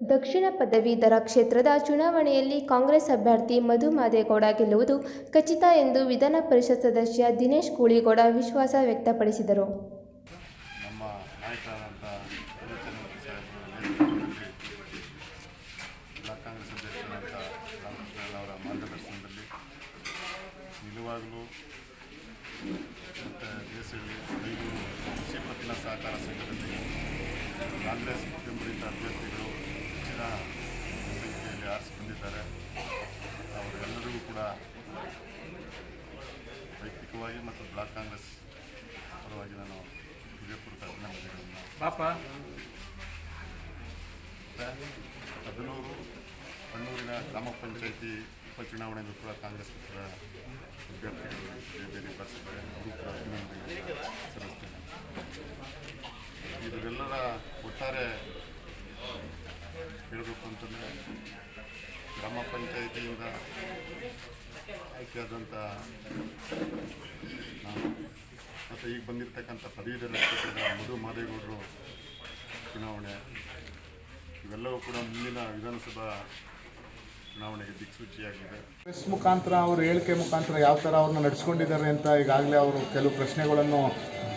ದಕ್ಷಿಣ ಪದವೀಧರ ಕ್ಷೇತ್ರದ ಚುನಾವಣೆಯಲ್ಲಿ ಕಾಂಗ್ರೆಸ್ ಅಭ್ಯರ್ಥಿ ಮಧು ಮಾದೇಗೌಡ ಗೆಲ್ಲುವುದು ಖಚಿತ ಎಂದು ವಿಧಾನ ಪರಿಷತ್ ಸದಸ್ಯ ದಿನೇಶ್ ಕೂಳಿಗೌಡ ವಿಶ್ವಾಸ ವ್ಯಕ್ತಪಡಿಸಿದರು ನಮ್ಮ ನಾಯಕರಾದಂಥ ರವಿಚಂದ್ರನ್ ಸಾಹೇಬರು ಬ್ಲಾಕ್ ಕಾಂಗ್ರೆಸ್ ಅಧ್ಯಕ್ಷರಾದಂಥ ರಾಮಕೃಷ್ಣ ಅವರ ಮಾರ್ಗದರ್ಶನದಲ್ಲಿ ನಿಜವಾಗಲೂ ಮತ್ತು ದೇಶದಲ್ಲಿ ಬೈಗೂರು ಕೃಷಿ ಪತ್ತಿನ ಸಹಕಾರ ಸಂಘದಲ್ಲಿ ಕಾಂಗ್ರೆಸ್ ಬೆಂಬಲಿತ ಅಭ್ಯರ್ಥಿಗಳು ಹೆಚ್ಚಿನ ಸಂಖ್ಯೆಯಲ್ಲಿ ಆರಿಸಿ ಬಂದಿದ್ದಾರೆ ಅವರೆಲ್ಲರಿಗೂ ಕೂಡ ವೈಯಕ್ತಿಕವಾಗಿ ಮತ್ತು ಬ್ಲಾಕ್ ಕಾಂಗ್ರೆಸ್ ಪರವಾಗಿ ನಾನು ವಿಜಯಪುರ ಅಭಿನಂದನೆಗಳನ್ನು. ಪಾಪ. ಹದಿನೂರು ಕಣ್ಣೂರಿನ ಗ್ರಾಮ ಪಂಚಾಯಿತಿ ಉಪಚುನಾವಣೆಯಲ್ಲೂ ಕೂಡ ಕಾಂಗ್ರೆಸ್ ಪಕ್ಷದ ಅಭ್ಯರ್ಥಿಗಳು ಬೇರೆ ಬೇರೆ ಬರ್ಸಿದ್ದಾರೆ ಅವರು ಕೂಡ ಅಭಿನಂದನೆ ಸಲ್ಲಿಸ್ತೇನೆ. ಇದರೆಲ್ಲರ ಒಟ್ಟಾರೆ ಹೇಳಬೇಕು ಅಂತಂದರೆ ಗ್ರಾಮ ಪಂಚಾಯಿತಿಯಿಂದ ಆಯ್ಕೆಯಾದಂಥ ನಾನು ಮತ್ತು ಈಗ ಬಂದಿರತಕ್ಕಂಥ ಪದವೀಧರ ಮಧು ಮಾದೇಗೌಡರು ಚುನಾವಣೆ, ಇವೆಲ್ಲವೂ ಕೂಡ ಮುಂದಿನ ವಿಧಾನಸಭಾ ಚುನಾವಣೆಗೆ ದಿಕ್ಸೂಚಿಯಾಗಿದೆ. ಪ್ರೆಸ್ ಮುಖಾಂತರ, ಅವರು ಹೇಳಿಕೆ ಮುಖಾಂತರ ಯಾವ ಥರ ಅವ್ರನ್ನ ನಡೆಸ್ಕೊಂಡಿದ್ದಾರೆ ಅಂತ ಈಗಾಗಲೇ ಅವರು ಕೆಲವು ಪ್ರಶ್ನೆಗಳನ್ನು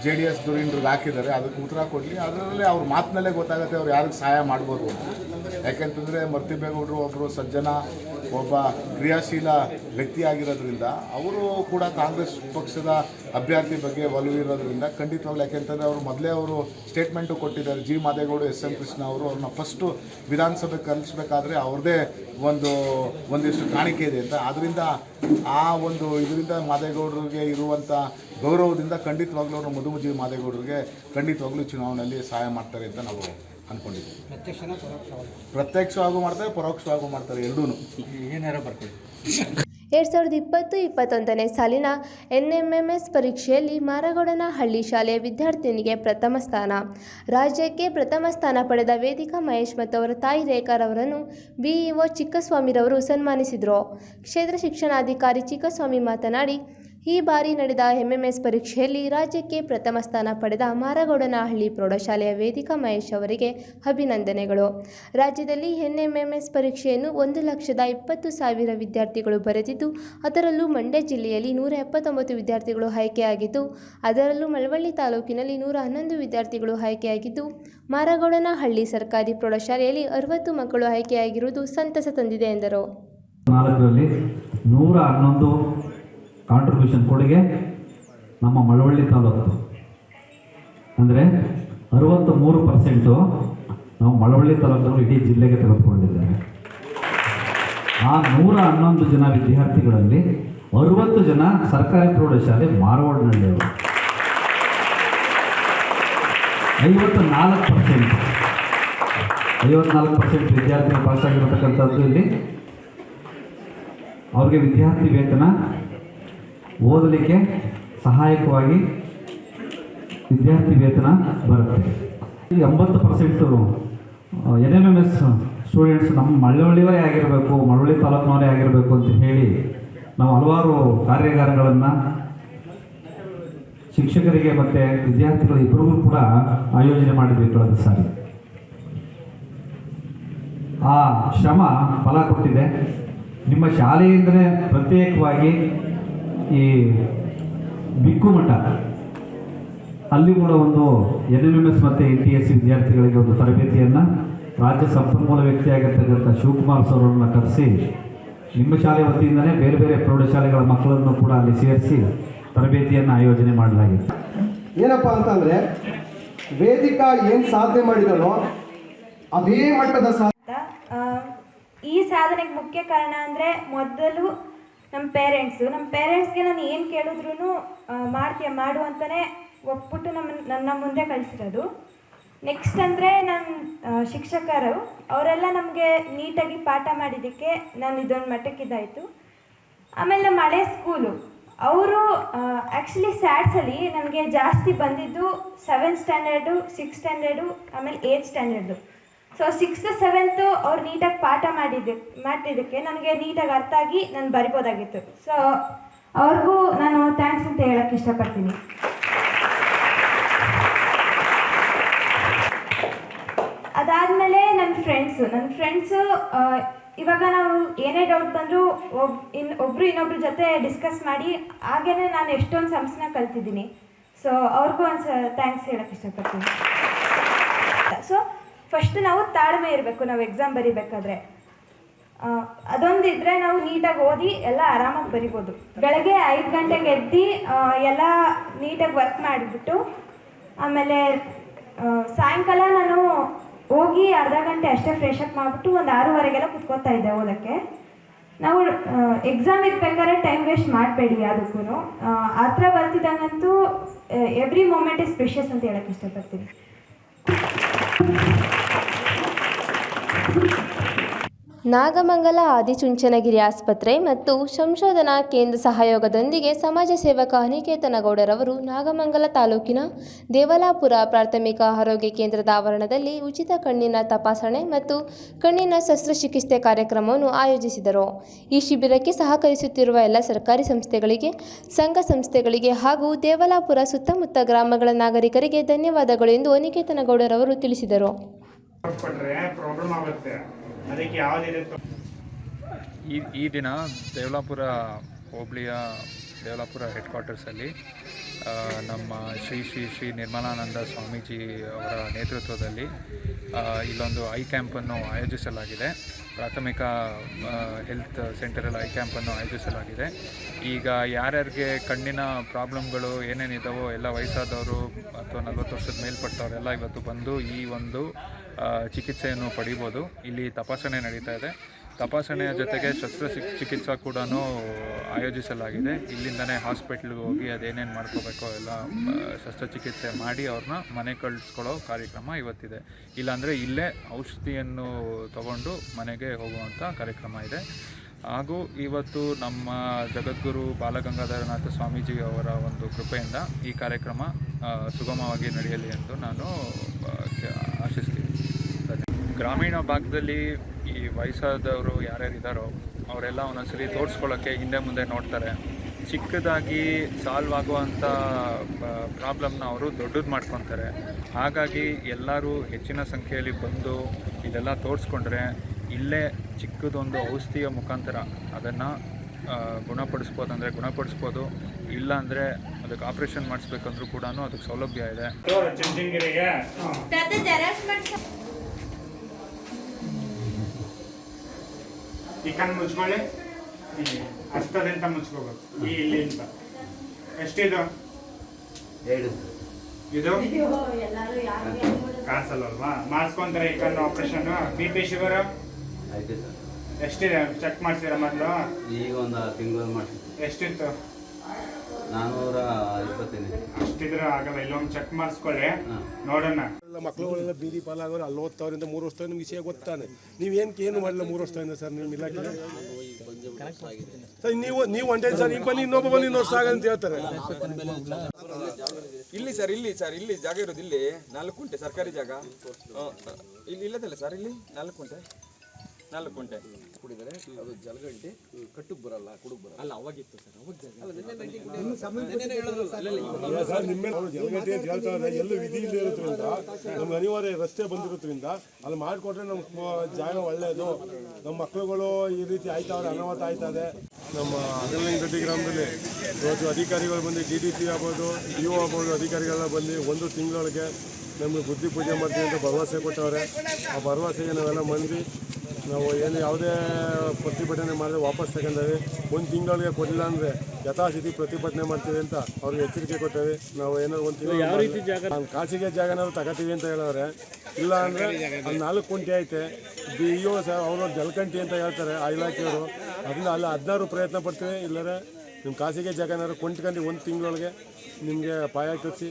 ಜೆ ಡಿ ಎಸ್ ಧುರೀಣರಿಗೆ ಹಾಕಿದ್ದಾರೆ. ಅದಕ್ಕೆ ಉತ್ತರ ಕೊಡಲಿ. ಅದರಲ್ಲಿ ಅವ್ರ ಮಾತಿನಲ್ಲೇ ಗೊತ್ತಾಗುತ್ತೆ ಅವ್ರು ಯಾರಿಗೆ ಸಹಾಯ ಮಾಡ್ಬೋದು ಯಾಕೆಂತಂದರೆ ಮರ್ತಿಬೇಗೌಡರು ಒಬ್ಬರು ಸಜ್ಜನ ಒಬ್ಬ ಕ್ರಿಯಾಶೀಲ ವ್ಯಕ್ತಿಯಾಗಿರೋದ್ರಿಂದ ಅವರು ಕೂಡ ಕಾಂಗ್ರೆಸ್ ಪಕ್ಷದ ಅಭ್ಯರ್ಥಿ ಬಗ್ಗೆ ಒಲವಿರೋದ್ರಿಂದ ಖಂಡಿತವಾಗ್ಲೂ ಯಾಕೆಂತಂದರೆ ಅವರು ಮೊದಲೇ ಅವರು ಸ್ಟೇಟ್ಮೆಂಟು ಕೊಟ್ಟಿದ್ದಾರೆ. G. Madegowda, S. M. Krishna ಅವರು ಅವ್ರನ್ನ ಫಸ್ಟು ವಿಧಾನಸಭೆ ಕಲಿಸ್ಬೇಕಾದ್ರೆ ಅವ್ರದ್ದೇ ಒಂದು, ಒಂದಿಷ್ಟು ಕಾಣಿಕೆ ಇದೆ ಅಂತ. ಆದ್ದರಿಂದ ಆ ಒಂದು ಇದರಿಂದ ಮಾದೇಗೌಡರಿಗೆ ಇರುವಂಥ ಗೌರವದಿಂದ ಖಂಡಿತವಾಗ್ಲೂ ಅವರು ಮಧುಮುಜಿ ಮಾದೇಗೌಡರಿಗೆ ಖಂಡಿತವಾಗ್ಲೂ ಚುನಾವಣೆಯಲ್ಲಿ ಸಹಾಯ ಮಾಡ್ತಾರೆ ಅಂತ ನಾವು ಅಂದ್ಕೊಂಡಿದ್ದೀವಿ ಪ್ರತ್ಯಕ್ಷನ ಪರೋಕ್ಷವಾಗಿ ಪ್ರತ್ಯಕ್ಷವಾಗೂ ಮಾಡ್ತಾರೆ ಪರೋಕ್ಷವಾಗೂ ಮಾಡ್ತಾರೆ ಎರಡೂ ಏನಾರ ಬರ್ಕೊಳ್ಳಿ. ಎರಡು ಸಾವಿರದ ಇಪ್ಪತ್ತು ಇಪ್ಪತ್ತೊಂದನೇ ಸಾಲಿನ ಎನ್ ಎಂ ಎಂ ಎಸ್ ಪರೀಕ್ಷೆಯಲ್ಲಿ ಮಾರಗೌಡನಹಳ್ಳಿ ಶಾಲೆಯ ವಿದ್ಯಾರ್ಥಿನಿಗೆ ಪ್ರಥಮ ಸ್ಥಾನ. ರಾಜ್ಯಕ್ಕೆ ಪ್ರಥಮ ಸ್ಥಾನ ಪಡೆದ ವೇದಿಕಾ ಮಹೇಶ್ ಮತ್ತು ಅವರ ತಾಯಿ ರೇಖಾರವರನ್ನು ಬಿಇಒ ಚಿಕ್ಕಸ್ವಾಮಿರವರು ಸನ್ಮಾನಿಸಿದರು. ಕ್ಷೇತ್ರ ಶಿಕ್ಷಣಾಧಿಕಾರಿ ಚಿಕ್ಕಸ್ವಾಮಿ ಮಾತನಾಡಿ ಈ ಬಾರಿ ನಡೆದ ಎಂಎಂಎಸ್ ಪರೀಕ್ಷೆಯಲ್ಲಿ ರಾಜ್ಯಕ್ಕೆ ಪ್ರಥಮ ಸ್ಥಾನ ಪಡೆದ ಮಾರಗೌಡನಹಳ್ಳಿ ಪ್ರೌಢಶಾಲೆಯ ವೇದಿಕಾ ಮಹೇಶ್ ಅವರಿಗೆ ಅಭಿನಂದನೆಗಳು. ರಾಜ್ಯದಲ್ಲಿ ಎನ್ಎಂಎಂಎಸ್ ಪರೀಕ್ಷೆಯನ್ನು ಒಂದು ಲಕ್ಷದ ಇಪ್ಪತ್ತು ಸಾವಿರ ವಿದ್ಯಾರ್ಥಿಗಳು ಬರೆದಿದ್ದು, ಅದರಲ್ಲೂ ಮಂಡ್ಯ ಜಿಲ್ಲೆಯಲ್ಲಿ ನೂರ ಎಪ್ಪತ್ತೊಂಬತ್ತು ವಿದ್ಯಾರ್ಥಿಗಳು ಆಯ್ಕೆಯಾಗಿದ್ದು, ಅದರಲ್ಲೂ ಮಳವಳ್ಳಿ ತಾಲೂಕಿನಲ್ಲಿ ನೂರ ಹನ್ನೊಂದು ವಿದ್ಯಾರ್ಥಿಗಳು ಆಯ್ಕೆಯಾಗಿದ್ದು, ಮಾರಗೌಡನಹಳ್ಳಿ ಸರ್ಕಾರಿ ಪ್ರೌಢಶಾಲೆಯಲ್ಲಿ ಅರವತ್ತು ಮಕ್ಕಳು ಆಯ್ಕೆಯಾಗಿರುವುದು ಸಂತಸ ತಂದಿದೆ ಎಂದರು. ಕಾಂಟ್ರಿಬ್ಯೂಷನ್ ಕೊಡುಗೆ ನಮ್ಮ ಮಳವಳ್ಳಿ ತಾಲೂಕು. ಅಂದರೆ ಅರವತ್ತು ಮೂರು ಪರ್ಸೆಂಟು ನಾವು ಮಳವಳ್ಳಿ ತಾಲೂಕನ್ನು ಇಡೀ ಜಿಲ್ಲೆಗೆ ತೆಗೆದುಕೊಂಡಿದ್ದೇವೆ ಆ ನೂರ ಹನ್ನೊಂದು ಜನ ವಿದ್ಯಾರ್ಥಿಗಳಲ್ಲಿ ಅರುವತ್ತು ಜನ ಸರ್ಕಾರಿ ಪ್ರೌಢಶಾಲೆ ಮಾರವಾಡನಹಳ್ಳಿಯವರು ಐವತ್ತು ನಾಲ್ಕು ಪರ್ಸೆಂಟ್ ಐವತ್ನಾಲ್ಕು ಪರ್ಸೆಂಟ್ ವಿದ್ಯಾರ್ಥಿಗಳು ಪಾಸ್ ಆಗಿರತಕ್ಕಂಥದ್ದು ಇಲ್ಲಿ. ಅವ್ರಿಗೆ ವಿದ್ಯಾರ್ಥಿ ವೇತನ ಓದಲಿಕ್ಕೆ ಸಹಾಯಕವಾಗಿ ವಿದ್ಯಾರ್ಥಿ ವೇತನ ಬರುತ್ತೆ. ಎಂಬತ್ತು percent N M M S students ನಮ್ಮ ಮಳ್ಳೊಳ್ಳಿಯವರೇ ಆಗಿರಬೇಕು ಮಳ್ಳೊಳ್ಳಿ ತಾಲೂಕಿನವರೇ ಆಗಿರಬೇಕು ಅಂತ ಹೇಳಿ ನಾವು ಹಲವಾರು ಕಾರ್ಯಾಗಾರಗಳನ್ನು ಶಿಕ್ಷಕರಿಗೆ ಮತ್ತು ವಿದ್ಯಾರ್ಥಿಗಳು ಇಬ್ಬರಿಗೂ ಕೂಡ ಆಯೋಜನೆ ಮಾಡಿದ್ವಿ ಕಳೆದ ಸಾರಿ. ಆ ಶ್ರಮ ಫಲ ಕೊಟ್ಟಿದೆ. ನಿಮ್ಮ ಶಾಲೆಯಿಂದಲೇ ಪ್ರತ್ಯೇಕವಾಗಿ ಈ ಬಿಕ್ಕುಮಠ ಅಲ್ಲಿ ಕೂಡ ಒಂದು ಎನ್ ಎಂ ಎಂ ಎಸ್ ಮತ್ತು ಎನ್ ಟಿ ಎಸ್ ವಿದ್ಯಾರ್ಥಿಗಳಿಗೆ ಒಂದು ತರಬೇತಿಯನ್ನು ರಾಜ್ಯ ಸಂಪನ್ಮೂಲ ವ್ಯಕ್ತಿಯಾಗಿರ್ತಕ್ಕಂಥ ಶಿವಕುಮಾರ್ ಸರ್ ಅವರನ್ನ ಕರೆಸಿ ನಿಮ್ಮ ಶಾಲೆ ವತಿಯಿಂದಲೇ ಬೇರೆ ಬೇರೆ ಪ್ರೌಢಶಾಲೆಗಳ ಮಕ್ಕಳನ್ನು ಕೂಡ ಅಲ್ಲಿ ಸೇರಿಸಿ ತರಬೇತಿಯನ್ನು ಆಯೋಜನೆ ಮಾಡಲಾಗಿದೆ ಏನಪ್ಪ ಅಂತಂದರೆ ವೇದಿಕಾ ಏನು ಸಾಧನೆ ಮಾಡಿದಳೋ ಅದೇ ಮಟ್ಟದ ಸಾಧನೆ. ಈ ಸಾಧನೆಗೆ ಮುಖ್ಯ ಕಾರಣ ಅಂದರೆ ಮೊದಲು ನಮ್ಮ ಪೇರೆಂಟ್ಸು ನಮ್ಮ ಪೇರೆಂಟ್ಸ್ಗೆ ನಾನು ಏನು ಕೇಳಿದ್ರು ಮಾಡ್ತೀಯ, ಮಾಡು ಅಂತಲೇ ಒಪ್ಬಿಟ್ಟು ನಮ್ಮ ನನ್ನ ಮುಂದೆ ಕಳಿಸಿರೋದು. ನೆಕ್ಸ್ಟ್ ಅಂದರೆ ನನ್ನ ಶಿಕ್ಷಕರು, ಅವರೆಲ್ಲ ನಮಗೆ ನೀಟಾಗಿ ಪಾಠ ಮಾಡಿದ್ದಕ್ಕೆ ನಾನು ಇದೊಂದು ಮಟ್ಟಕ್ಕಿದ್ದಾಯಿತು ಆಮೇಲೆ ನಮ್ಮ ಹಳೆ ಸ್ಕೂಲು ಅವರು ಆ್ಯಕ್ಚುಲಿ ಸ್ಯಾಟ್ಸಲ್ಲಿ ನನಗೆ ಜಾಸ್ತಿ ಬಂದಿದ್ದು ಸೆವೆಂತ್ ಸ್ಟ್ಯಾಂಡರ್ಡು ಸಿಕ್ಸ್ ಸ್ಟ್ಯಾಂಡರ್ಡು ಆಮೇಲೆ eighth standard so sixth seventh ಅವ್ರು ನೀಟಾಗಿ ಪಾಠ ಮಾಡಿದ್ದೆ ಮಾಡಿದ್ದಕ್ಕೆ ನನಗೆ ನೀಟಾಗಿ ಅರ್ಥ ಆಗಿ ನಾನು ಬರಿಬೋದಾಗಿತ್ತು. ಸೊ ಅವ್ರಿಗೂ ನಾನು ಥ್ಯಾಂಕ್ಸ್ ಅಂತ ಹೇಳಕ್ಕೆ ಇಷ್ಟಪಡ್ತೀನಿ. ಅದಾದಮೇಲೆ ನನ್ನ ಫ್ರೆಂಡ್ಸು ನನ್ನ ಫ್ರೆಂಡ್ಸು ಇವಾಗ ನಾವು ಏನೇ ಡೌಟ್ ಬಂದರೂ ಒಬ್, ಇನ್ ಒಬ್ಬರು ಇನ್ನೊಬ್ರ ಜೊತೆ ಡಿಸ್ಕಸ್ ಮಾಡಿ, ಹಾಗೇನೆ ನಾನು ಎಷ್ಟೊಂದು ಸಂಸ್ನ ಕಲ್ತಿದ್ದೀನಿ. ಸೊ ಅವ್ರಿಗೂ ಒಂದು ಥ್ಯಾಂಕ್ಸ್ ಹೇಳಕ್ಕೆ ಇಷ್ಟಪಡ್ತೀನಿ. ಫಸ್ಟ್ ನಾವು ತಾಳ್ಮೆ ಇರಬೇಕು ನಾವು ಎಕ್ಸಾಮ್ ಬರಿಬೇಕಾದ್ರೆ. ಆ, ಅದೊಂದಿದ್ರೆ ನಾವು ನೀಟಾಗಿ ಓದಿ ಎಲ್ಲ ಆರಾಮಾಗಿ ಬರಿಬೋದು. ಬೆಳಗ್ಗೆ ಐದು ಗಂಟೆಗೆ ಎದ್ದು ಎಲ್ಲ ನೀಟಾಗಿ ವರ್ಕ್ ಮಾಡಿಬಿಟ್ಟು ಆಮೇಲೆ ಆ, ಸಾಯಂಕಾಲ ನಾನು ಹೋಗಿ ಅರ್ಧ ಗಂಟೆ ಅಷ್ಟೇ ಫ್ರೆಶ್ ಅಪ್ ಮಾಡಿಬಿಟ್ಟು ಒಂದು ಆರೂವರೆಗೆಲ್ಲ ಕುತ್ಕೋತಾ ಇದ್ದೆ ಓದೋಕ್ಕೆ. ನಾವು ಎಕ್ಸಾಮ್ ಇರ್ಬೇಕಾದ್ರೆ ಟೈಮ್ ವೇಸ್ಟ್ ಮಾಡಬೇಡಿ ಯಾವುದಕ್ಕೂ ಥರ ಬರ್ತಿದ್ದಂಗಂತೂ ಎವ್ರಿ ಮೂಮೆಂಟ್ ಇಸ್ ಸ್ಪೆಷಸ್ ಅಂತ ಹೇಳಕ್ಕೆ ಇಷ್ಟಪಡ್ತೀನಿ. ನಾಗಮಂಗಲ ಆದಿಚುಂಚನಗಿರಿ ಆಸ್ಪತ್ರೆ ಮತ್ತು ಸಂಶೋಧನಾ ಕೇಂದ್ರ ಸಹಯೋಗದೊಂದಿಗೆ ಸಮಾಜ ಸೇವಕ ಅನಿಕೇತನಗೌಡರವರು ನಾಗಮಂಗಲ ತಾಲೂಕಿನ ದೇವಲಾಪುರ ಪ್ರಾಥಮಿಕ ಆರೋಗ್ಯ ಕೇಂದ್ರದ ಆವರಣದಲ್ಲಿ ಉಚಿತ ಕಣ್ಣಿನ ತಪಾಸಣೆ ಮತ್ತು ಕಣ್ಣಿನ ಶಸ್ತ್ರಚಿಕಿತ್ಸೆ ಕಾರ್ಯಕ್ರಮವನ್ನು ಆಯೋಜಿಸಿದರು. ಈ ಶಿಬಿರಕ್ಕೆ ಸಹಕರಿಸುತ್ತಿರುವ ಎಲ್ಲ ಸರ್ಕಾರಿ ಸಂಸ್ಥೆಗಳಿಗೆ, ಸಂಘ ಸಂಸ್ಥೆಗಳಿಗೆ ಹಾಗೂ ದೇವಲಾಪುರ ಸುತ್ತಮುತ್ತ ಗ್ರಾಮಗಳ ನಾಗರಿಕರಿಗೆ ಧನ್ಯವಾದಗಳು ಎಂದು ಅನಿಕೇತನಗೌಡರವರು ತಿಳಿಸಿದರು. ಈ ಈ ದಿನ ದೇವಲಾಪುರ ಹೋಬಳಿಯ ದೇವಲಾಪುರ ಹೆಡ್ ಕ್ವಾರ್ಟರ್ಸಲ್ಲಿ ನಮ್ಮ ಶ್ರೀ ಶ್ರೀ ಶ್ರೀ ನಿರ್ಮಲಾನಂದ ಸ್ವಾಮೀಜಿ ಅವರ ನೇತೃತ್ವದಲ್ಲಿ ಇಲ್ಲೊಂದು ಐ ಕ್ಯಾಂಪನ್ನು ಆಯೋಜಿಸಲಾಗಿದೆ. ಪ್ರಾಥಮಿಕ ಹೆಲ್ತ್ ಸೆಂಟರಲ್ಲಿ ಐ ಕ್ಯಾಂಪನ್ನು ಆಯೋಜಿಸಲಾಗಿದೆ. ಈಗ ಯಾರ್ಯಾರಿಗೆ ಕಣ್ಣಿನ ಪ್ರಾಬ್ಲಮ್ಗಳು ಏನೇನಿದ್ದಾವೋ ಎಲ್ಲ ವಯಸ್ಸಾದವರು ಅಥವಾ ನಲ್ವತ್ತು ವರ್ಷದ ಮೇಲ್ಪಟ್ಟವರೆಲ್ಲ ಇವತ್ತು ಬಂದು ಈ ಒಂದು ಚಿಕಿತ್ಸೆಯನ್ನು ಪಡಿಬೋದು. ಇಲ್ಲಿ ತಪಾಸಣೆ ನಡೀತಾ ಇದೆ. ತಪಾಸಣೆಯ ಜೊತೆಗೆ ಶಸ್ತ್ರ ಚಿಕ್- ಚಿಕಿತ್ಸಾ ಕೂಡ ಆಯೋಜಿಸಲಾಗಿದೆ. ಇಲ್ಲಿಂದನೇ ಹಾಸ್ಪಿಟ್ಲಿಗೆ ಹೋಗಿ ಅದೇನೇನು ಮಾಡ್ಕೋಬೇಕೋ ಎಲ್ಲ ಶಸ್ತ್ರಚಿಕಿತ್ಸೆ ಮಾಡಿ ಅವ್ರನ್ನ ಮನೆ ಕಳಿಸ್ಕೊಳ್ಳೋ ಕಾರ್ಯಕ್ರಮ ಇವತ್ತಿದೆ. ಇಲ್ಲಾಂದರೆ ಇಲ್ಲೇ ಔಷಧಿಯನ್ನು ತಗೊಂಡು ಮನೆಗೆ ಹೋಗುವಂಥ ಕಾರ್ಯಕ್ರಮ ಇದೆ. ಹಾಗೂ ಇವತ್ತು ನಮ್ಮ ಜಗದ್ಗುರು ಬಾಲಗಂಗಾಧರನಾಥ ಸ್ವಾಮೀಜಿ ಅವರ ಒಂದು ಕೃಪೆಯಿಂದ ಈ ಕಾರ್ಯಕ್ರಮ ಸುಗಮವಾಗಿ ನಡೆಯಲಿ ಎಂದು ನಾನು ಆ, ಕೆ- ಆಶಿಸ್ತೀನಿ ಧನ್ಯವಾದ ಗ್ರಾಮೀಣ ಭಾಗದಲ್ಲಿ ಈ ವಯಸ್ಸಾದವರು ಯಾರ್ಯಾರಿದ್ದಾರೋ ಅವರೆಲ್ಲ ಒಂದೊಂದ್ಸರಿ ತೋರಿಸ್ಕೊಳ್ಳೋಕ್ಕೆ ಹಿಂದೆ ಮುಂದೆ ನೋಡ್ತಾರೆ. ಚಿಕ್ಕದಾಗಿ ಸಾಲ್ವ್ ಆಗುವಂಥ ಪ್ರಾಬ್ಲಮ್ನ ಅವರು ದೊಡ್ಡದು ಮಾಡ್ಕೊತಾರೆ. ಹಾಗಾಗಿ ಎಲ್ಲರೂ ಹೆಚ್ಚಿನ ಸಂಖ್ಯೆಯಲ್ಲಿ ಬಂದು ಇದೆಲ್ಲ ತೋರಿಸ್ಕೊಂಡ್ರೆ ಇಲ್ಲೇ ಚಿಕ್ಕದೊಂದು ಔಷಧಿಯ ಮುಖಾಂತರ ಅದನ್ನು ಗುಣಪಡಿಸ್ಬೋದು ಅಂದರೆ ಗುಣಪಡಿಸ್ಬೋದು. ಇಲ್ಲ ಅಂದರೆ ಅದಕ್ಕೆ ಆಪ್ರೇಷನ್ ಮಾಡಿಸ್ಬೇಕಂದ್ರೂ ಕೂಡ ಅದಕ್ಕೆ ಸೌಲಭ್ಯ ಇದೆ. ಈ ಕಣ್ಣು ಮುಚ್ಕೊಳ್ಳಿ. ಇಲ್ಲಿ ಅಂತ ಮುಚ್ಕೋಬೇಕು. ಈ ಇಲ್ಲಿಂದ ಎಷ್ಟಿದು? ಇದು? ಕಾಸಲ್ವಲ್ವಾ? ಮಾಡಿಸ್ಕೊಂತಾರೆ ಈ ಕಣ್ಣು ಆಪರೇಷನ್ ಬಿ ಪಿ ಶುಗರ್? ಎಷ್ಟಿದೆ? ಚೆಕ್ ಮಾಡ್ತೀರಾ ಮೊದಲು? ಈಗ ಒಂದು ತಿಂಗಳು ಮಾಡಿ ಎಷ್ಟಿತ್ತು? ನಾನ್ನೂರ ಅಷ್ಟಿದ್ರೆ ಆಗಲ್ಲ ಇಲ್ಲೊಂದು ಚೆಕ್ ಮಾಡಿಸ್ಕೊಳ್ಳಿ. ನೋಡೋಣ. ಎಲ್ಲ ಮಕ್ಕಳುಗಳೆಲ್ಲ ಬೀದಿ ಪಾಲಾಗೋರು ಅಲ್ಲಿ ಓದ್ತಾವ್ರಿಂದ ಮೂರು ವರ್ಷದಿಂದ ನಿಮ್ಗೆ ವಿಷಯ ಗೊತ್ತಾನೆ. ನೀವೇನು ಏನು ಮಾಡಿಲ್ಲ ಮೂರು ವರ್ಷದಿಂದ ಸರ್ ನಿಮ್ಮ ಇಲಾಖೆ? ಸರ್ ನೀವು ನೀವು ಒಂದೇ ಸರ್ ನೀವು ಬನ್ನಿ ಇನ್ನೊಬ್ಬ ಬನ್ನಿ ಇನ್ನೊಂದು ಸಾಗ ಅಂತ ಹೇಳ್ತಾರೆ. ಇಲ್ಲಿ ಸರ್ ಇಲ್ಲಿ ಸರ್ ಇಲ್ಲಿ ಜಾಗ ಇರೋದು ಇಲ್ಲಿ. ನಾಲ್ಕು ಕುಂಟೆ ಸರ್ಕಾರಿ ಜಾಗ. ಇಲ್ಲಿ ಇಲ್ಲದಲ್ಲ ಸರ್ ಇಲ್ಲಿ ನಾಲ್ಕು ಕುಂಟೆ ನಾಲ್ಕು ಕುಂಟೆ ಕುಡಿದರೆ ಅದು ಜಲಗಂಟೆ ಕಟ್ಟಕ್ಕೆ ಬರಲ್ಲ ಕುಡುಕ್ ಬರಲ್ಲ. ಅಲ್ಲ ಅವಾಗಿತ್ತು ಸರ್ ಎಲ್ಲ ವಿಧಿ ಇಲ್ಲದೆ ಇರೋದ್ರಿಂದ ನಮ್ಗೆ ಅನಿವಾರ್ಯ ರಸ್ತೆ ಬಂದಿರೋದ್ರಿಂದ ಅಲ್ಲಿ ಮಾಡಿಕೊಟ್ರೆ ನಮ್ಮ ಜಾಗ ಒಳ್ಳೆಯದು ನಮ್ಮ ಮಕ್ಕಳುಗಳು ಈ ರೀತಿ ಆಯ್ತಾವ್ರೆ ಅನಾಹುತ ಆಯ್ತದೆ ನಮ್ಮ ಅಗಲಗಡ್ಡಿ ಗ್ರಾಮದಲ್ಲಿ ಇವತ್ತು ಅಧಿಕಾರಿಗಳು ಬಂದು ಡಿ ಡಿ ಸಿ ಆಗ್ಬೋದು ಡಿ ಒ ಆಗ್ಬೋದು ಅಧಿಕಾರಿಗಳೆಲ್ಲ ಬಂದು ಒಂದು ತಿಂಗಳೊಳಗೆ ನಮಗೆ ಬುದ್ಧಿ ಪೂಜೆ ಮಾಡ್ತೀವಿ ಅಂತ ಭರವಸೆ ಕೊಟ್ಟವ್ರೆ. ಆ ಭರವಸೆಗೆ ನಾವೆಲ್ಲ ಮಂದಿ ನಾವು ಏನು ಯಾವುದೇ ಪ್ರತಿಭಟನೆ ಮಾಡಿದ್ರೆ ವಾಪಸ್ ತಗೊಂಡೇವೆ ಒಂದು ತಿಂಗಳಿಗೆ ಕೊಡಲಿಲ್ಲ ಅಂದರೆ ಯಥಾಸ್ಥಿತಿ ಪ್ರತಿಭಟನೆ ಮಾಡ್ತೀವಿ ಅಂತ ಅವ್ರಿಗೆ ಎಚ್ಚರಿಕೆ ಕೊಟ್ಟೇವೆ ನಾವು ಏನಾದ್ರು ಒಂದು ತಿಂಗಳು ಯಾವ ರೀತಿ ಜಾಗ ಖಾಸಗಿ ಜಾಗನಾದ್ರು ತಗೋತೀವಿ ಅಂತ ಹೇಳಿದ್ರೆ ಇಲ್ಲ ಅಂದರೆ ಅಲ್ಲಿ ನಾಲ್ಕು ಕುಂಟಿ ಐತೆ. ಬಿ ಇ ಸರ್ ಅವರು ಜಲಕಂಟಿ ಅಂತ ಹೇಳ್ತಾರೆ ಆ ಇಲಾಖೆಯವರು. ಅದನ್ನ ಅಲ್ಲಿ ಹದಿನಾರು ಪ್ರಯತ್ನ ಪಡ್ತೀವಿ. ಇಲ್ಲರೆ ನಿಮ್ಮ ಖಾಸಗಿ ಜಾಗನಾದ್ರು ಕೊಂಡ್ಕೊಂಡು ಒಂದು ತಿಂಗಳೊಳಗೆ ನಿಮಗೆ ಪಾಯ ಕಟ್ಟಿಸಿ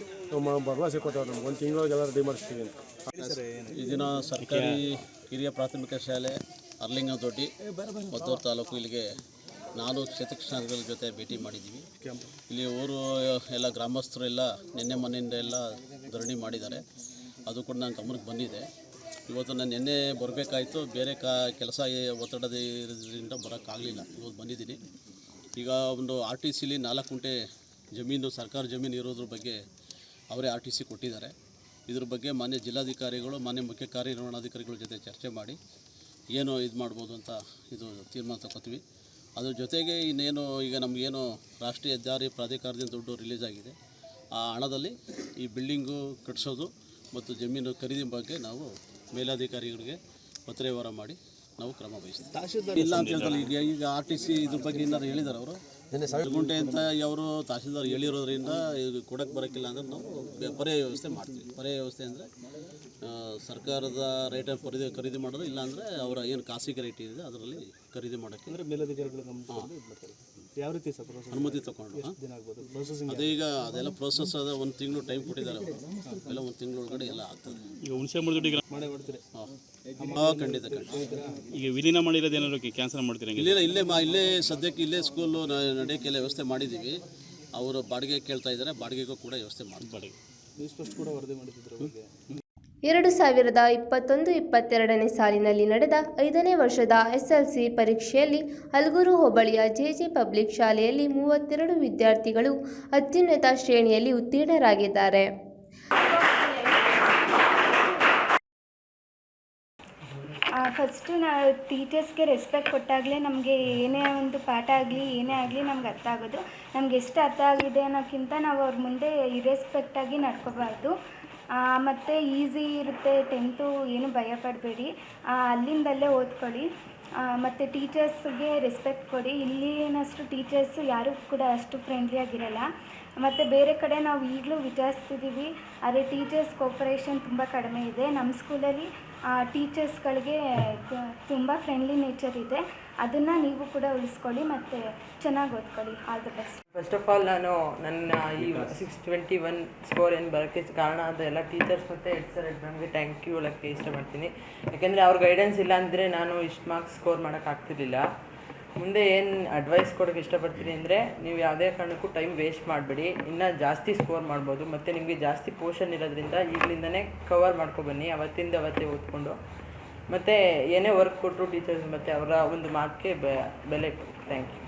ಭರವಸೆ ಕೊಟ್ಟವ್ರು ನಮ್ಗೆ. ಒಂದು ತಿಂಗಳೊಳಗೆ ಎಲ್ಲ ರೆಡಿ ಮಾಡಿಸ್ತೀವಿ ಅಂತ. ಈ ದಿನ ಸರ್ಕಾರಿ ಹಿರಿಯ ಪ್ರಾಥಮಿಕ ಶಾಲೆ ಅರ್ಲಿಂಗ ದೊಡ್ಡಿ ಮದ್ದೂರು ತಾಲೂಕು ಇಲ್ಲಿಗೆ ನಾನು ಕ್ಷೇತ್ರಕೃಷ್ಣಗಳ ಜೊತೆ ಭೇಟಿ ಮಾಡಿದ್ದೀವಿ. ಇಲ್ಲಿ ಊರು ಎಲ್ಲ ಗ್ರಾಮಸ್ಥರು ಎಲ್ಲ ನಿನ್ನೆ ಮನೆಯಿಂದ ಎಲ್ಲ ಧರಣಿ ಮಾಡಿದ್ದಾರೆ. ಅದು ಕೂಡ ನನ್ನ ಗಮನಕ್ಕೆ ಬಂದಿದೆ. ಇವತ್ತು ನಾನು ನಿನ್ನೆ ಬರಬೇಕಾಯಿತು. ಬೇರೆ ಕಾ, ಕೆಲಸ ಒತ್ತಡದ ಇರೋದ್ರಿಂದ ಬರೋಕ್ಕಾಗಲಿಲ್ಲ. ಇವತ್ತು ಬಂದಿದ್ದೀನಿ. ಈಗ ಒಂದು ಆರ್ ಟಿ ಸಿಲಿ ನಾಲ್ಕು ಗುಂಟೆ ಜಮೀನು, ಸರ್ಕಾರ ಜಮೀನು ಇರೋದ್ರ ಬಗ್ಗೆ ಅವರೇ ಆರ್ ಟಿ ಸಿ ಕೊಟ್ಟಿದ್ದಾರೆ. ಇದ್ರ ಬಗ್ಗೆ ಮಾನ್ಯ ಜಿಲ್ಲಾಧಿಕಾರಿಗಳು, ಮಾನ್ಯ ಮುಖ್ಯ ಕಾರ್ಯನಿರ್ವಹಣಾಧಿಕಾರಿಗಳ ಜೊತೆ ಚರ್ಚೆ ಮಾಡಿ ಏನು ಇದು ಮಾಡ್ಬೋದು ಅಂತ ಇದು ತೀರ್ಮಾನ ತಗೋತೀವಿ ಅದ್ರ ಜೊತೆಗೆ ಇನ್ನೇನು ಈಗ ನಮಗೇನು ರಾಷ್ಟ್ರೀಯ ಹೆದ್ದಾರಿ ಪ್ರಾಧಿಕಾರದಿಂದ ದುಡ್ಡು ರಿಲೀಸ್ ಆಗಿದೆ. ಆ ಹಣದಲ್ಲಿ ಈ ಬಿಲ್ಡಿಂಗು ಕಟ್ಟಿಸೋದು ಮತ್ತು ಜಮೀನು ಖರೀದಿ ಬಗ್ಗೆ ನಾವು ಮೇಲಾಧಿಕಾರಿಗಳಿಗೆ ಪತ್ರ ಮಾಡಿ ನಾವು ಕ್ರಮ ವಹಿಸ್ತೀವಿ. ಇಲ್ಲ ಅಂತ ಹೇಳ್ತಾರೆ ಈಗ ಈಗ ಆರ್ ಟಿ ಸಿ ಇದ್ರ ಬಗ್ಗೆ ಏನಾರು ಹೇಳಿದಾರೆ ಅವರು? ಗುಂಟೆ ಅಂತ ಅವರು ತಹಸೀಲ್ದಾರ್ ಹೇಳಿರೋದ್ರಿಂದ ಇದು ಕೊಡಕ್ಕೆ ಬರೋಕ್ಕಿಲ್ಲ ಅಂದ್ರೆ ನಾವು ಪರ್ಯಾಯ ವ್ಯವಸ್ಥೆ ಮಾಡ್ತೀವಿ. ಪರ್ಯಾಯ ವ್ಯವಸ್ಥೆ ಅಂದರೆ ಸರ್ಕಾರದ ರೇಟ್ ಖರೀದಿ ಖರೀದಿ ಮಾಡೋದು ಇಲ್ಲಾಂದರೆ ಅವರ ಏನು ಖಾಸಗಿ ರೇಟ್ ಇದೆ ಅದರಲ್ಲಿ ಖರೀದಿ ಮಾಡೋಕ್ಕೆ. ಅಂದರೆ ಮೇಲಧಿಕಾರಿಗಳು ಯಾವ ರೀತಿ ಅನುಮತಿ ತಗೊಂಡು ಅದೀಗ ಅದೆಲ್ಲ ಪ್ರೋಸೆಸ್ ಅದ ಒಂದು ತಿಂಗಳು ಟೈಮ್ ಕೊಟ್ಟಿದ್ದಾರೆ ಅವರು. ಎಲ್ಲ ಒಂದು ತಿಂಗಳೊಳಗಡೆ ಎಲ್ಲ ಆಗ್ತದೆ. ಈಗ ಹುಣಸೆ ಮಾಡಿ ಮಾಡೇ ಮಾಡ್ತೀರಿ. ಹಾಂ. ಖಂಡಿತ ಖಂಡಿತ. ಈಗ ವಿಲೀನ ಮಾಡಿರೋದು ಏನಾದ್ರು ಕ್ಯಾನ್ಸಲ್ ಮಾಡ್ತೀರಾ ಇಲ್ಲೇ ಇಲ್ಲೇ ಮಾ ಇಲ್ಲೇ ಸದ್ಯಕ್ಕೆ ಇಲ್ಲೇ ಸ್ಕೂಲು ನಡೆಯೋಕ್ಕೆಲ್ಲ ವ್ಯವಸ್ಥೆ ಮಾಡಿದ್ದೀವಿ ಅವರು ಬಾಡಿಗೆ ಕೇಳ್ತಾ ಇದ್ದಾರೆ ಬಾಡಿಗೆಗೂ ಕೂಡ ವ್ಯವಸ್ಥೆ ಮಾಡ್ತಾರೆ. ಎರಡು ಸಾವಿರದ ಇಪ್ಪತ್ತೊಂದು ಇಪ್ಪತ್ತೆರಡನೇ ಸಾಲಿನಲ್ಲಿ ನಡೆದ ಐದನೇ ವರ್ಷದ ಎಸ್ಎಲ್ಸಿ ಪರೀಕ್ಷೆಯಲ್ಲಿ ಹಲಗೂರು ಹೋಬಳಿಯ ಜೆಜೆ ಪಬ್ಲಿಕ್ ಶಾಲೆಯಲ್ಲಿ ಮೂವತ್ತೆರಡು ವಿದ್ಯಾರ್ಥಿಗಳು ಅತ್ಯುನ್ನತ ಶ್ರೇಣಿಯಲ್ಲಿ ಉತ್ತೀರ್ಣರಾಗಿದ್ದಾರೆ. ಫಸ್ಟು ನಾವು ಟೀಚರ್ಸ್ಗೆ ರೆಸ್ಪೆಕ್ಟ್ ಕೊಟ್ಟಾಗಲೇ ನಮಗೆ ಏನೇ ಒಂದು ಪಾಠ ಆಗಲಿ, ಏನೇ ಆಗಲಿ ನಮ್ಗೆ ಅರ್ಥ ಆಗೋದು. ನಮ್ಗೆ ಎಷ್ಟು ಅರ್ಥ ಆಗಿದೆ ಅನ್ನೋಕ್ಕಿಂತ ನಾವು ಅವ್ರ ಮುಂದೆ ಇರೆಸ್ಪೆಕ್ಟಾಗಿ ನಡ್ಕೋಬಾರ್ದು. ಮತ್ತು ಈಸಿ ಇರುತ್ತೆ ಟೆಂತು ಏನು ಭಯ ಪಡಬೇಡಿ. ಅಲ್ಲಿಂದಲ್ಲೇ ಓದ್ಕೊಳ್ಳಿ. ಮತ್ತು ಟೀಚರ್ಸ್ಗೆ ರೆಸ್ಪೆಕ್ಟ್ ಕೊಡಿ. ಇಲ್ಲಿನಷ್ಟು ಟೀಚರ್ಸು ಯಾರೂ ಕೂಡ ಅಷ್ಟು ಫ್ರೆಂಡ್ಲಿ ಆಗಿರಲ್ಲ. ಮತ್ತು ಬೇರೆ ಕಡೆ ನಾವು ಈಗಲೂ ವಿಚಾರಿಸ್ತಿದ್ದೀವಿ ಆದರೆ ಟೀಚರ್ಸ್ ಕೋಪರೇಷನ್ ತುಂಬ ಕಡಿಮೆ ಇದೆ. ನಮ್ಮ ಸ್ಕೂಲಲ್ಲಿ ಟೀಚರ್ಸ್ಗಳಿಗೆ ತುಂಬ ಫ್ರೆಂಡ್ಲಿ ನೇಚರ್ ಇದೆ. ಅದನ್ನು ನೀವು ಕೂಡ ಉಳಿಸ್ಕೊಳ್ಳಿ ಮತ್ತು ಚೆನ್ನಾಗಿ ಓದ್ಕೊಳ್ಳಿ. All the best first of all ನಾನು ನನ್ನ ಈ ಸಿಕ್ಸ್ ಟ್ವೆಂಟಿ ಒನ್ ಸ್ಕೋರ್ ಏನು ಬರೋಕ್ಕೆ ಕಾರಣ ಆದ ಎಲ್ಲ ಟೀಚರ್ಸ್ ಮತ್ತು head sir head thank you ಹೇಳೋಕ್ಕೆ ಇಷ್ಟಪಡ್ತೀನಿ. ಯಾಕೆಂದರೆ ಅವ್ರ ಗೈಡೆನ್ಸ್ ಇಲ್ಲ ಅಂದರೆ ನಾನು ಇಷ್ಟು ಮಾರ್ಕ್ಸ್ ಸ್ಕೋರ್ ಮಾಡೋಕ್ಕಾಗ್ತಿರ್ಲಿಲ್ಲ ಮುಂದೆ ಏನು ಅಡ್ವೈಸ್ ಕೊಡೋಕ್ಕೆ ಇಷ್ಟಪಡ್ತೀನಿ ಅಂದರೆ ನೀವು ಯಾವುದೇ ಕಾರಣಕ್ಕೂ ಟೈಮ್ ವೇಸ್ಟ್ ಮಾಡಬೇಡಿ. ಇನ್ನೂ ಜಾಸ್ತಿ ಸ್ಕೋರ್ ಮಾಡ್ಬೋದು. ಮತ್ತು ನಿಮಗೆ ಜಾಸ್ತಿ ಪೋರ್ಷನ್ ಇರೋದ್ರಿಂದ ಈಗಲಿಂದನೇ ಕವರ್ ಮಾಡ್ಕೊಬನ್ನಿ ಅವತ್ತಿಂದ ಅವತ್ತೇ ಓದ್ಕೊಂಡು. ಮತ್ತು ಏನೇ ವರ್ಕ್ ಕೊಟ್ಟರು ಟೀಚರ್ಸ್ ಮತ್ತು ಅವರ ಒಂದು ಮಾರ್ಕ್ಗೆ ಬೆಲೆ ಥ್ಯಾಂಕ್ ಯು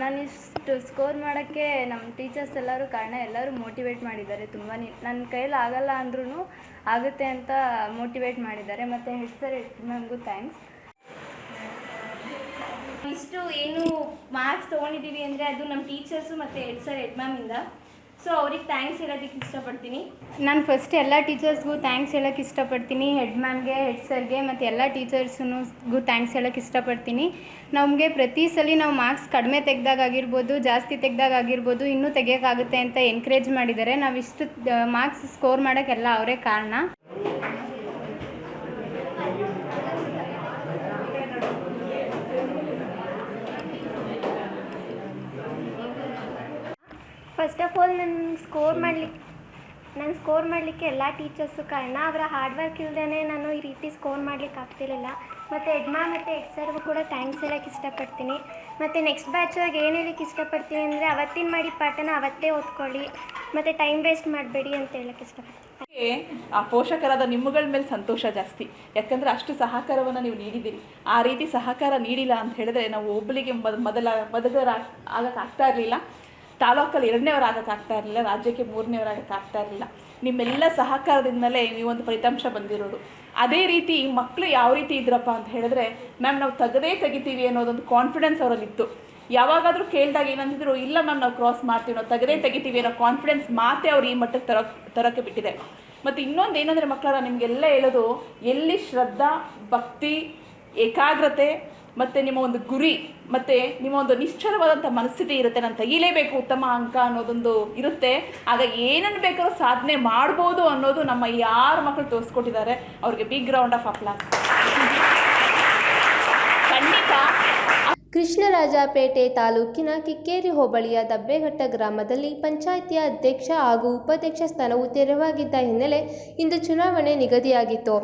ನಾನು ಇಷ್ಟು ಸ್ಕೋರ್ ಮಾಡೋಕ್ಕೆ ನಮ್ಮ ಟೀಚರ್ಸ್ ಎಲ್ಲರೂ ಕಾರಣ ಎಲ್ಲರೂ ಮೋಟಿವೇಟ್ ಮಾಡಿದ್ದಾರೆ ತುಂಬಾ. ನನ್ನ ಕೈಯಲ್ಲಿ ಆಗಲ್ಲ ಅಂದ್ರೂ ಆಗುತ್ತೆ ಅಂತ ಮೋಟಿವೇಟ್ ಮಾಡಿದ್ದಾರೆ. ಮತ್ತು ಹೆಡ್ ಸರ್ ಹೆಡ್ ಮ್ಯಾಮ್ಗೂ ಥ್ಯಾಂಕ್ಸ್ ಇಷ್ಟು ಏನು ಮಾರ್ಕ್ಸ್ ತೊಗೊಂಡಿದ್ದೀವಿ ಅಂದರೆ ಅದು ನಮ್ಮ ಟೀಚರ್ಸು ಮತ್ತು ಹೆಡ್ ಸರ್ ಹೆಡ್ ಮ್ಯಾಮಿಂದ ಸೊ ಅವ್ರಿಗೆ ಥ್ಯಾಂಕ್ಸ್ ಹೇಳೋದಕ್ಕೆ ಇಷ್ಟಪಡ್ತೀನಿ. ನಾನು ಫಸ್ಟ್ ಎಲ್ಲ ಟೀಚರ್ಸ್ಗೂ ಥ್ಯಾಂಕ್ಸ್ ಹೇಳೋಕ್ಕೆ ಇಷ್ಟಪಡ್ತೀನಿ. ಹೆಡ್ ಮ್ಯಾಮ್ಗೆ ಹೆಡ್ ಸರ್ಗೆ ಮತ್ತು ಎಲ್ಲ ಟೀಚರ್ಸ್ಗೂ ಥ್ಯಾಂಕ್ಸ್ ಹೇಳೋಕ್ಕೆ ಇಷ್ಟಪಡ್ತೀನಿ. ನಮಗೆ ಪ್ರತಿ ಸಲ ನಾವು ಮಾರ್ಕ್ಸ್ ಕಡಿಮೆ ತೆಗ್ದಾಗ ಆಗಿರ್ಬೋದು, ಜಾಸ್ತಿ ತೆಗ್ದಾಗ ಆಗಿರ್ಬೋದು, ಇನ್ನೂ ತೆಗಿಯೋಕ್ಕಾಗುತ್ತೆ ಅಂತ ಎನ್ಕರೇಜ್ ಮಾಡಿದ್ದಾರೆ. ನಾವು ಇಷ್ಟು ಮಾರ್ಕ್ಸ್ ಸ್ಕೋರ್ ಮಾಡೋಕ್ಕೆಲ್ಲ ಅವರೇ ಕಾರಣ. ಫಸ್ಟ್ ಆಫ್ ಆಲ್ ನನ್ನ ಸ್ಕೋರ್ ಮಾಡ್ಲಿಕ್ಕೆ ನಾನು ಸ್ಕೋರ್ ಮಾಡಲಿಕ್ಕೆ ಎಲ್ಲ ಟೀಚರ್ಸು ಕಾರಣ ಅವರ ಹಾರ್ಡ್ ವರ್ಕ್ ಇಲ್ಲದೇ ನಾನು ಈ ರೀತಿ ಸ್ಕೋರ್ ಮಾಡ್ಲಿಕ್ಕೆ ಆಗ್ತಿರಲಿಲ್ಲ. ಮತ್ತು ಎಡ್ಮಾ ಮತ್ತು ಎಕ್ಸರ್ಗೂ ಕೂಡ ಥ್ಯಾಂಕ್ಸ್ ಹೇಳೋಕ್ಕೆ ಇಷ್ಟಪಡ್ತೀನಿ. ಮತ್ತು ನೆಕ್ಸ್ಟ್ ಬ್ಯಾಚ್ಗೆ ಏನು ಹೇಳಕ್ಕೆ ಇಷ್ಟಪಡ್ತೀನಿ ಅಂದರೆ ಅವತ್ತಿನ ಮಾಡಿ ಪಾಠನ ಅವತ್ತೇ ಓದ್ಕೊಳ್ಳಿ. ಮತ್ತು ಟೈಮ್ ವೇಸ್ಟ್ ಮಾಡಬೇಡಿ ಅಂತ ಹೇಳಕ್ಕೆ ಇಷ್ಟಪಡ್ತೀನಿ. ಆ ಪೋಷಕರಾದ ನಿಮ್ಮಗಳ ಮೇಲೆ ಸಂತೋಷ ಜಾಸ್ತಿ. ಯಾಕಂದರೆ ಅಷ್ಟು ಸಹಕಾರವನ್ನು ನೀವು ನೀಡಿದ್ದೀರಿ. ಆ ರೀತಿ ಸಹಕಾರ ನೀಡಿಲ್ಲ ಅಂತ ಹೇಳಿದ್ರೆ ನಾವು ಒಬ್ಬಳಿಗೆ ಮೊದ ಮೊದಲ ಮೊದಲರ ಆಗಕ್ಕಾಗ್ತಾ ಇರಲಿಲ್ಲ. ತಾಲೂಕಲ್ಲಿ ಎರಡನೇವ್ರು ಆಗ್ತಾ ಇರಲಿಲ್ಲ ರಾಜ್ಯಕ್ಕೆ ಮೂರನೇವರಾಗಕ್ಕೆ ಆಗ್ತಾ ಇರಲಿಲ್ಲ ನಿಮ್ಮೆಲ್ಲ ಸಹಕಾರದಿಂದಲೇ ಒಂದು ಫಲಿತಾಂಶ ಬಂದಿರೋದು. ಅದೇ ರೀತಿ ಮಕ್ಕಳು ಯಾವ ರೀತಿ ಇದ್ರಪ್ಪ ಅಂತ ಹೇಳಿದ್ರೆ, ಮ್ಯಾಮ್, ನಾವು ತೆಗದೇ ತೆಗಿತೀವಿ ಅನ್ನೋದೊಂದು ಕಾನ್ಫಿಡೆನ್ಸ್ ಅವರಲ್ಲಿತ್ತು. ಯಾವಾಗಾದರೂ ಕೇಳಿದಾಗ ಏನಂತಿದ್ರು ಇಲ್ಲ ಮ್ಯಾಮ್, ನಾವು ಕ್ರಾಸ್ ಮಾಡ್ತೀವಿ, ನಾವು ತೆಗದೇ ತೆಗಿತೀವಿ ಅನ್ನೋ ಕಾನ್ಫಿಡೆನ್ಸ್ ಮಾತೇ ಅವ್ರು ಈ ಮಟ್ಟಕ್ಕೆ ತರೋ ತರೋಕ್ಕೆ ಬಿಟ್ಟಿದೆ. ಮತ್ತು ಇನ್ನೊಂದು ಏನಂದರೆ ಮಕ್ಕಳ ನಿಮಗೆಲ್ಲ ಹೇಳೋದು, ಎಲ್ಲಿ ಶ್ರದ್ಧಾ, ಭಕ್ತಿ, ಏಕಾಗ್ರತೆ ಮತ್ತು ನಿಮ್ಮ ಒಂದು ಗುರಿ, ಮತ್ತು ನಿಮ್ಮ ಒಂದು ನಿಶ್ಚಲವಾದಂಥ ಮನಸ್ಥಿತಿ ಇರುತ್ತೆ. ನಾನು ತೆಗಿಲೇಬೇಕು ಉತ್ತಮ ಅಂಕ ಅನ್ನೋದೊಂದು ಇರುತ್ತೆ. ಆಗ ಏನನ್ನು ಬೇಕಾದ್ರೂ ಸಾಧನೆ ಮಾಡ್ಬೋದು ಅನ್ನೋದು ನಮ್ಮ ಯಾರು ಮಕ್ಕಳು ತೋರಿಸ್ಕೊಟ್ಟಿದ್ದಾರೆ. ಅವ್ರಿಗೆ ಬಿಗ್ ರೌಂಡ್ ಆಫ್ ಅಪ್ಲಾಸ್ ಖಂಡಿತ. ಕೃಷ್ಣರಾಜಪೇಟೆ ತಾಲೂಕಿನ ಕಿಕ್ಕೇರಿ ಹೋಬಳಿಯ ದಬ್ಬೆಘಟ್ಟ ಗ್ರಾಮದಲ್ಲಿ ಪಂಚಾಯಿತಿಯ ಅಧ್ಯಕ್ಷ ಹಾಗೂ ಉಪಾಧ್ಯಕ್ಷ ಸ್ಥಾನವು ತೆರವಾಗಿದ್ದ ಹಿನ್ನೆಲೆ ಇಂದು ಚುನಾವಣೆ ನಿಗದಿಯಾಗಿತ್ತು.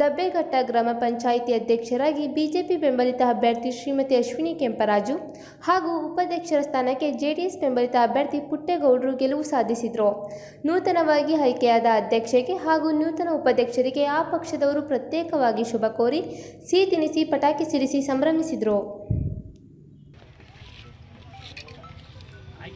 ದಬ್ಬೆಘಟ್ಟ ಗ್ರಾಮ ಪಂಚಾಯಿತಿ ಅಧ್ಯಕ್ಷರಾಗಿ ಬಿಜೆಪಿ ಬೆಂಬಲಿತ ಅಭ್ಯರ್ಥಿ ಶ್ರೀಮತಿ ಅಶ್ವಿನಿ ಕೆಂಪರಾಜು ಹಾಗೂ ಉಪಾಧ್ಯಕ್ಷರ ಸ್ಥಾನಕ್ಕೆ ಜೆಡಿಎಸ್ ಬೆಂಬಲಿತ ಅಭ್ಯರ್ಥಿ ಪುಟ್ಟೇಗೌಡರು ಗೆಲುವು ಸಾಧಿಸಿದರು. ನೂತನವಾಗಿ ಆಯ್ಕೆಯಾದ ಅಧ್ಯಕ್ಷೆಗೆ ಹಾಗೂ ನೂತನ ಉಪಾಧ್ಯಕ್ಷರಿಗೆ ಆ ಪಕ್ಷದವರು ಪ್ರತ್ಯೇಕವಾಗಿ ಶುಭ ಕೋರಿ ಸಿಹಿ ತಿನಿಸಿ ಪಟಾಕಿ ಸಿಡಿಸಿ ಸಂಭ್ರಮಿಸಿದರು.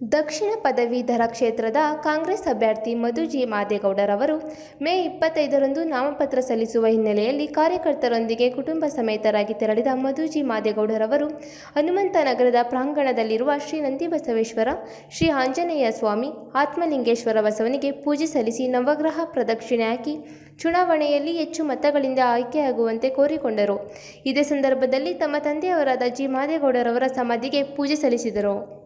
ದಕ್ಷಿಣ ಪದವೀಧರ ಕ್ಷೇತ್ರದ ಕಾಂಗ್ರೆಸ್ ಅಭ್ಯರ್ಥಿ ಮಧು ಜಿ ಮಾದೇಗೌಡರವರು ಮೇ ಇಪ್ಪತ್ತೈದರಂದು ನಾಮಪತ್ರ ಸಲ್ಲಿಸುವ ಹಿನ್ನೆಲೆಯಲ್ಲಿ ಕಾರ್ಯಕರ್ತರೊಂದಿಗೆ ಕುಟುಂಬ ಸಮೇತರಾಗಿ ತೆರಳಿದ ಮಧು ಜಿ ಮಾದೇಗೌಡರವರು ಹನುಮಂತ ನಗರದ ಪ್ರಾಂಗಣದಲ್ಲಿರುವ ಶ್ರೀ ನಂದಿಬಸವೇಶ್ವರ, ಶ್ರೀ ಆಂಜನೇಯ ಸ್ವಾಮಿ, ಆತ್ಮಲಿಂಗೇಶ್ವರ ಬಸವನಿಗೆ ಪೂಜೆ ಸಲ್ಲಿಸಿ ನವಗ್ರಹ ಪ್ರದಕ್ಷಿಣೆ ಹಾಕಿ ಚುನಾವಣೆಯಲ್ಲಿ ಹೆಚ್ಚು ಮತಗಳಿಂದ ಆಯ್ಕೆಯಾಗುವಂತೆ ಕೋರಿಕೊಂಡರು. ಇದೇ ಸಂದರ್ಭದಲ್ಲಿ ತಮ್ಮ ತಂದೆಯವರಾದ ಜಿ ಮಾದೇಗೌಡರವರ ಸಮಾಧಿಗೆ ಪೂಜೆ ಸಲ್ಲಿಸಿದರು.